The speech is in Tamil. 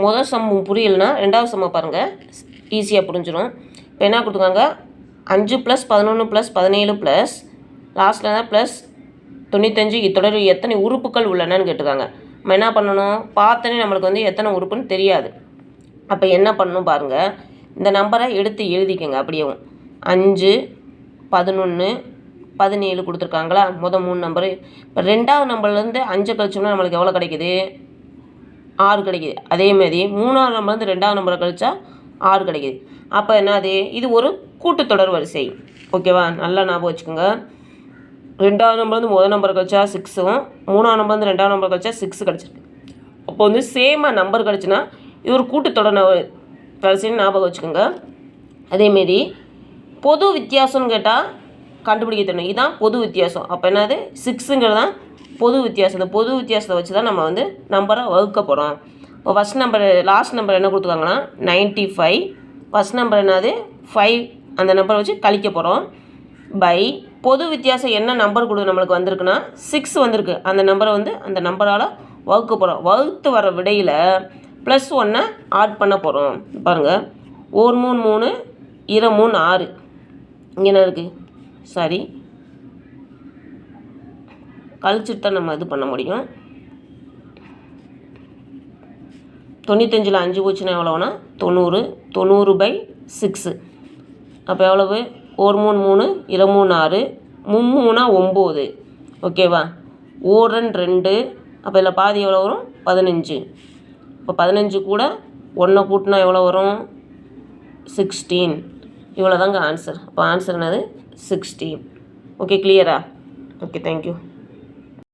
முதல் சம் புரியலைன்னா ரெண்டாவது சம்மை பாருங்கள் ஈஸியாக புரிஞ்சிடும் இப்போ என்ன கொடுத்துருக்காங்க? அஞ்சு ப்ளஸ் பதினொன்று ப்ளஸ் பதினேழு ப்ளஸ் லாஸ்ட்டில் தான் ப்ளஸ் தொண்ணூத்தஞ்சு. இத்தொடர் எத்தனை உறுப்புகள் உள்ளனன்னு கேட்டிருக்காங்க. நம்ம என்ன பண்ணணும்? பார்த்தோன்னே நம்மளுக்கு வந்து எத்தனை உறுப்புன்னு தெரியாது. அப்போ என்ன பண்ணணும் பாருங்கள் இந்த நம்பரை எடுத்து எழுதிக்கங்க அப்படியேவும் அஞ்சு பதினொன்று பதினேழு கொடுத்துருக்காங்களா? மொதல் மூணு நம்பரு இப்போ ரெண்டாவது நம்பர்லேருந்து அஞ்சு கழிச்சோம்னா நம்மளுக்கு எவ்வளோ கிடைக்குது? ஆறு கிடைக்குது. அதேமாதிரி மூணாவது நம்பர்லேருந்து ரெண்டாவது நம்பரை கழிச்சா ஆறு கிடைக்குது. அப்போ என்னது? இது ஒரு கூட்டுத்தொடர் வரிசை. ஓகேவா நல்லா ஞாபகம் வச்சுக்கோங்க. ரெண்டாவது நம்பர்லேருந்து முதல் நம்பர் கழிச்சா சிக்ஸும் மூணாவது நம்பர்லேருந்து ரெண்டாவது நம்பர் கழிச்சா சிக்ஸ் கிடச்சிருக்கு. அப்போ வந்து சேமாக நம்பர் கிடச்சுன்னா இது ஒரு கூட்டுத்தொடர் வரிசைன்னு ஞாபகம் வச்சுக்கோங்க. அதேமாரி பொது வித்தியாசம்னு கேட்டால் கண்டுபிடிக்க தெரியும். இதுதான் பொது வித்தியாசம். அப்போ என்னது? சிக்ஸுங்கிறது தான் பொது வித்தியாசம் இந்த பொது வித்தியாசத்தை வச்சு தான் நம்ம வந்து நம்பரை வகுக்க போகிறோம் இப்போ ஃபஸ்ட் நம்பர் லாஸ்ட் நம்பர் என்ன கொடுத்துருக்காங்கன்னா நைன்ட்டி ஃபைவ் ஃபஸ்ட் நம்பர் என்னது? ஃபைவ் அந்த நம்பரை வச்சு கழிக்க போகிறோம் பை பொது வித்தியாசம் என்ன நம்பர் கொடு நம்மளுக்கு வந்திருக்குன்னா சிக்ஸ் வந்திருக்கு. அந்த நம்பரை வந்து அந்த நம்பரால் வகுக்க போகிறோம் வகுத்து வர விடையில் ப்ளஸ் ஒன்னை ஆட் பண்ண போகிறோம் பாருங்கள் ஒரு மூணு மூணு இரு மூணு ஆறு. இங்கே என்ன இருக்குது சாரி. கழிச்சிட்டு தான் நம்ம இது பண்ண முடியும். தொண்ணூத்தஞ்சில் அஞ்சு போச்சுன்னா எவ்வளோனா தொண்ணூறு. தொண்ணூறு பை சிக்ஸு அப்போ எவ்வளவு? ஒரு மூணு மூணு இரு மூணு ஆறு. மும்மூணா ஒம்பது. ஓகேவா ஓரன் ரெண்டு. அப்போ இதில் பாதி எவ்வளோ வரும்? பதினஞ்சு. இப்போ பதினஞ்சு கூட ஒன்றை கூட்டினா எவ்வளோ வரும்? சிக்ஸ்டீன் இவ்வளோ தாங்க ஆன்சர் அப்போ ஆன்சர் என்னது? சிக்ஸ்டீன் ஓகே கிளியரா ஓகே தேங்க்யூ